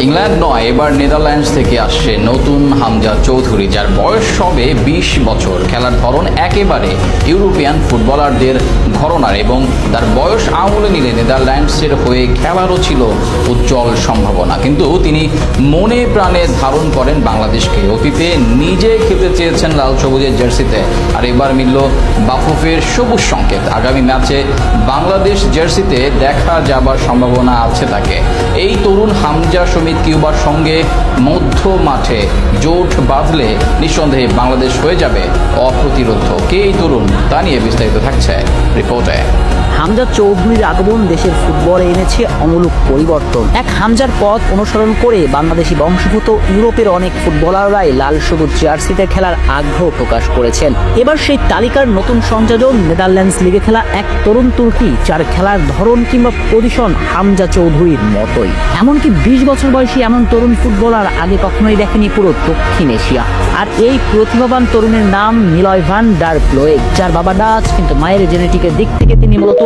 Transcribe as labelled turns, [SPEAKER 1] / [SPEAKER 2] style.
[SPEAKER 1] England নয়, এবার Netherlands থেকে আসছে নতুন হামজা চৌধুরী, যার বয়স সবে বিশ বছর। খেলার ধরন একেবারে ইউরোপিয়ান ফুটবলারদের ঘরনার এবং তার বয়স আঙুলে নিলে নেদারল্যান্ডসের হয়ে খেলারও ছিল উজ্জ্বল সম্ভাবনা। কিন্তু তিনি মনে প্রাণে ধারণ করেন বাংলাদেশকে। অতীতে নিজে খেলতে চেয়েছেন লাল সবুজের জার্সিতে, আর এবার মিলল বাফুফের সবুজ সংকেত। আগামী ম্যাচে বাংলাদেশ জার্সিতে দেখা যাবার সম্ভাবনা আছে তাকে। এই তরুণ হামজা সমিত কিউবার সঙ্গে মধ্য মাঠে জোট বাঁধলে নিঃসন্দেহে বাংলাদেশ হয়ে যাবে অপ্রতিরোধ। কে এই তরুণ? তা নিয়ে বিস্তারিত থাকছে রিপোর্টে।
[SPEAKER 2] হামজা চৌধুরীর আগমন দেশের ফুটবলে এনেছে অমূলক পরিবর্তন। এক হামজার পথ অনুসরণ করে বাংলাদেশি বংশভূত ইউরোপের অনেক ফুটবলাররাই লাল সবুজ জার্সিতে খেলার আগ্রহ প্রকাশ করেছেন। এবার সেই তালিকার নতুন সংযোজন নেদারল্যান্ডস লিগে খেলা এক তরুণ তুর্কি, যার খেলার ধরন কিংবা পজিশন হামজা চৌধুরীর মতোই। এমনকি বিশ বছর বয়সী এমন তরুণ ফুটবলার আগে কখনোই দেখেনি পুরো দক্ষিণ এশিয়া। আর এই প্রতিভাবান তরুণের নাম নিলয় ভান প্লোয়েক যার বাবা ডাচ কিন্তু মায়ের জেনেটিকের দিক থেকে তিনি মূলত